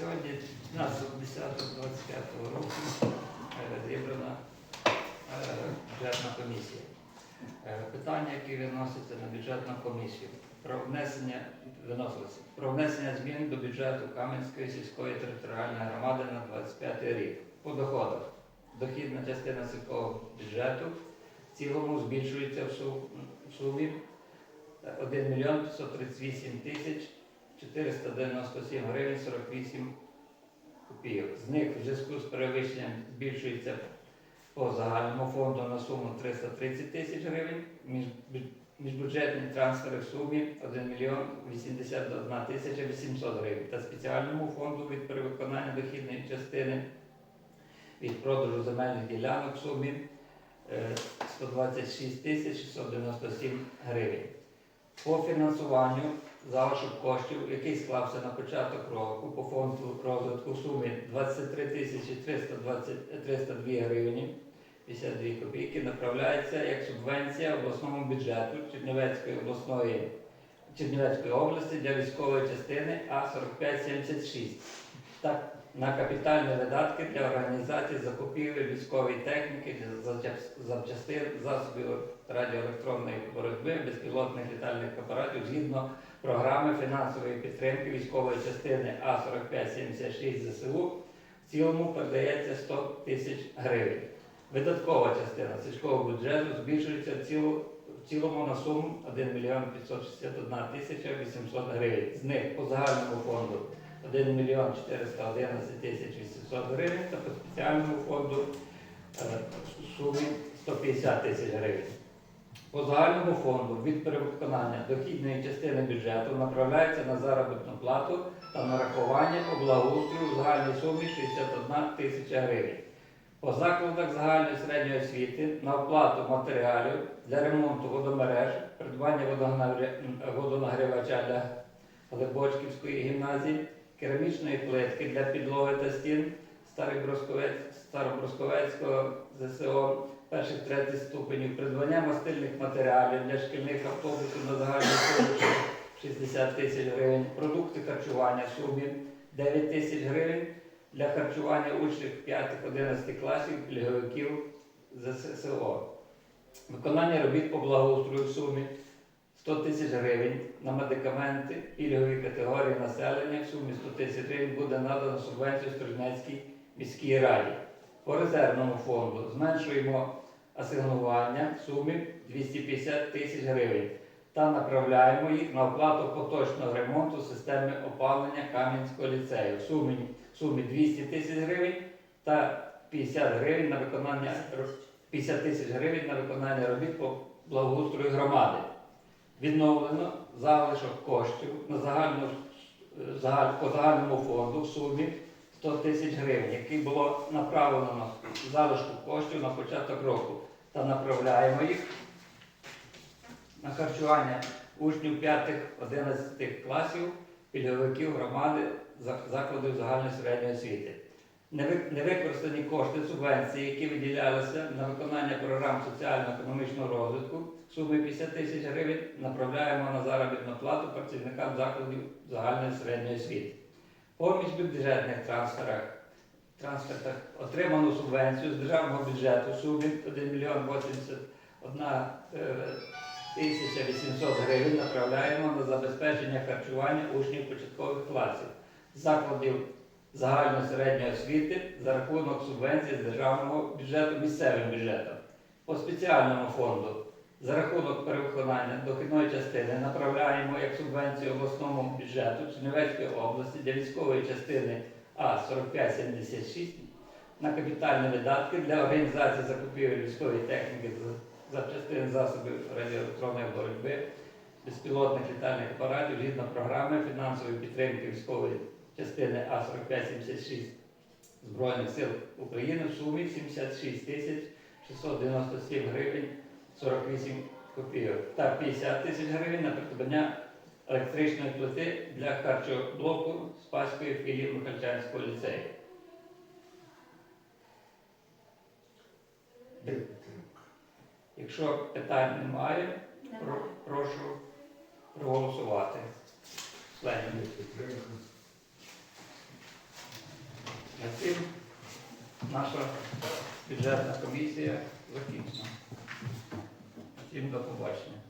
Сьогодні у нас 10.25 року е, зібрана е, бюджетна комісія. Е, Питання, які виносяться на бюджетну комісію, про внесення виносилися про внесення змін до бюджету Кам'янської сільської територіальної громади на 25 рік. По доходах. Дохідна частина сільського бюджету в цілому збільшується в сумі 1 мільйон 538 тисяч 497 гривень 48 копійок. З них в зв'язку з перевищенням збільшується по загальному фонду на суму 330 тисяч гривень, міжбюджетні трансфери в сумі 1 мільйон 81 тисяча 800 гривень та спеціальному фонду від перевиконання дохідної частини від продажу земельних ділянок в сумі е, 126 тисяч 697 гривень. По фінансуванню залишок коштів, який склався на початок року по фонду розвитку в сумі 23 тисячі 302 гривні 52 копійки, направляється як субвенція обласному бюджету Чернівецької обласної Чернівецької області для військової частини А4576 так на капітальні видатки для організації закупівель військової техніки, запчастин, засобів радіоелектронної боротьби, безпілотних літальних апаратів згідно програми фінансової підтримки військової частини А4576 ЗСУ. В цілому передається 100 тисяч гривень. Видаткова частина сільського бюджету збільшується в цілому на суму 1 мільйон 561 тисяча 800 гривень. З них по загальному фонду 1 мільйон 411 тисяч 800 гривень та по спеціальному фонду е, в сумі 150 тисяч гривень. По загальному фонду від перевиконання дохідної частини бюджету направляється на заробітну плату та нарахування благоустрою в загальній сумі 61 тисяча гривень. По закладах загальної середньої освіти на оплату матеріалів для ремонту водомереж, придбання водонагрі- водонагрівача для Глибочківської гімназії, керамічної плитки для підлоги та стін Старобросковецького ЗСО перших третіх ступенів, придбання мастильних матеріалів для шкільних автобусів на загальній сумі 60 тисяч гривень, продукти харчування в сумі 9 тисяч гривень для харчування учнів 5-11 класів, пільговиків ЗСО. Виконання робіт по благоустрою в сумі 100 тисяч гривень на медикаменти пільгової категорії населення в сумі 100 тисяч гривень буде надано субвенцію Сторожнецькій міській раді. По резервному фонду зменшуємо асигнування в сумі 250 тисяч гривень та направляємо їх на оплату поточного ремонту системи опалення Кам'янського ліцею в сумі, в сумі 200 тисяч гривень та 50 гривень на виконання 50 тисяч гривень на виконання робіт по благоустрою громади. Відновлено залишок коштів на загальну, е, по загальному фонду в сумі 100 тисяч гривень, який було направлено на залишку коштів на початок року, та направляємо їх на харчування учнів 5-11 класів, пільговиків громади закладів загальної середньої освіти. Неви- Невикористані кошти субвенції, які виділялися на виконання програм соціально-економічного розвитку, в сумі 50 тисяч гривень направляємо на заробітну плату працівникам закладів загальної середньої освіти. По міжбюджетних трансферах, трансфертах. Отриману субвенцію з державного бюджету сумі 1 мільйон 81 е, тисяча 800 гривень направляємо на забезпечення харчування учнів початкових класів закладів загальної середньої освіти за рахунок субвенцій з державного бюджету місцевим бюджетом. По спеціальному фонду за рахунок перевиконання дохідної частини направляємо як субвенцію обласному бюджету Чернівецької області для військової частини А4576 на капітальні видатки для організації закупівель військової техніки запчастин засобів радіоелектронної боротьби, безпілотних літальних апаратів згідно програми фінансової підтримки військової частини А4576 Збройних сил України в сумі 76 тисяч 697 гривень 48 копійок та 50 тисяч гривень на придбання електричної плити для харчоблоку Спаської філії Михальчанського ліцею. Якщо питань немає, про- прошу проголосувати. Членів. Наша бюджетна комісія закінчена. Всім до побачення.